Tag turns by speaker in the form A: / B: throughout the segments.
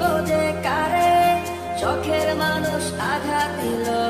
A: বিপদে কারে চোখের মানুষ আঘাত দিল।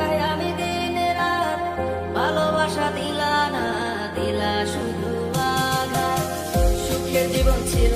A: তাকাই আমি দিন রাত ভালোবাসা দিলা না দিলা শুধু আঘাত সুখের জীবন ছিল